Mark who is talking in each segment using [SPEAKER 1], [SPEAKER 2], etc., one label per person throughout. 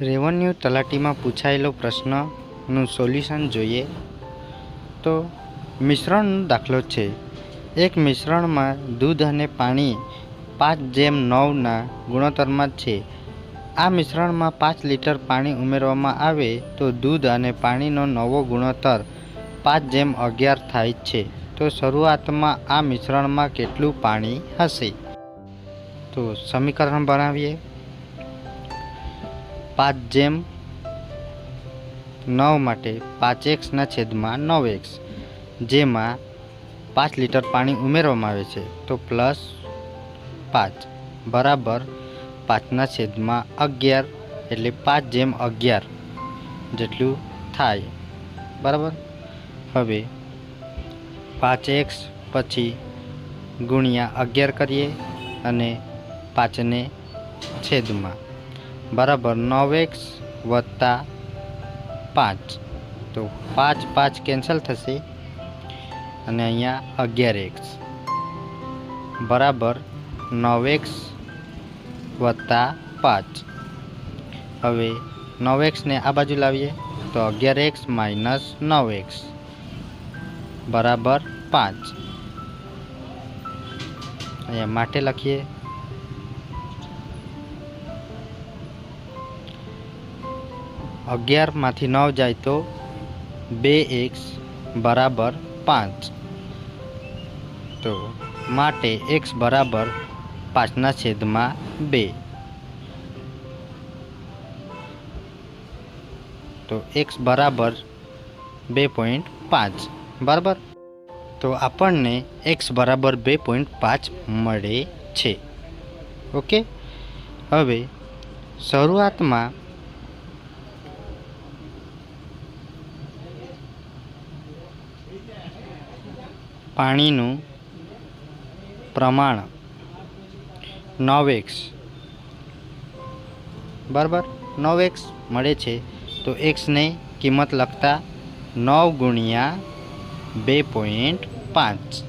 [SPEAKER 1] Revenue તલાટીમાં પૂછાયેલો પ્રશ્નનું solution જોઈએ તો મિશ્રણનો દાખલો છે. એક મિશ્રણમાં દૂધ અને પાણી પાંચ જેમ નવના ગુણોત્તરમાં છે. આ મિશ્રણમાં પાંચ લીટર પાણી ઉમેરવામાં આવે તો દૂધ અને પાણીનો નવો ગુણોત્તર પાંચ જેમ અગિયાર થાય છે. તો શરૂઆતમાં આ મિશ્રણમાં કેટલું પાણી હશે? તો સમીકરણ બનાવીએ. પાંચ જેમ નવ માટે પાંચ એક્સના છેદમાં નવ એક્સ, જેમાં પાંચ લીટર પાણી ઉમેરવામાં આવે છે, તો પ્લસ પાંચ બરાબર પાંચના છેદમાં અગિયાર, એટલે પાંચ જેમ અગિયાર જેટલું થાય, બરાબર? હવે પાંચ એક્સ પછી ગુણ્યા અગિયાર કરીએ અને પાંચને છેદમાં બરાબર નવ એક્સ વત્તા પાંચ. તો પાંચ પાંચ કેન્સલ થશે. અને અહીંયા અગિયાર એક્સ. બરાબર નવ એક્સ વત્તા પાંચ. હવે નવ એક્સને આ બાજુ લાવીએ તો અગિયાર એક્સ માઇનસ નવ એક્સ. બરાબર પાંચ. અહીંયા માટે લખીએ અગિયારમાંથી નવ જાય તો બે એક્સ બરાબર પાંચ. તો માટે એક્સ બરાબર પાંચના છેદમાં બે. તો એક્સ બરાબર બે પોઈન્ટ પાંચ. બરાબર? તો આપણને એક્સ બરાબર બે પોઈન્ટ પાંચ મળે છે. ઓકે? હવે શરૂઆતમાં પાણીનું પ્રમાણ નવ બરાબર? નવ મળે છે. તો એક્સને કિંમત લખતા નવ ગુણ્યા બે પોઈન્ટ પાંચ.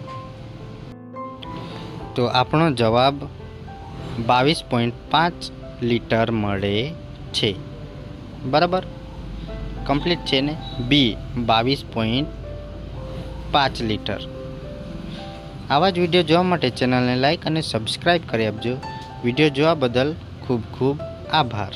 [SPEAKER 1] તો આપણો જવાબ બાવીસ પોઈન્ટ પાંચ લીટર મળે છે. બરાબર? કમ્પ્લીટ છે ને? બી, બાવીસ પોઈન્ટ પાંચ લીટર. આવા જ વીડિયો જોવા માટે ચેનલને લાઇક અને સબસ્ક્રાઈબ કરી આપજો. વીડિયો જોવા બદલ ખૂબ ખૂબ આભાર.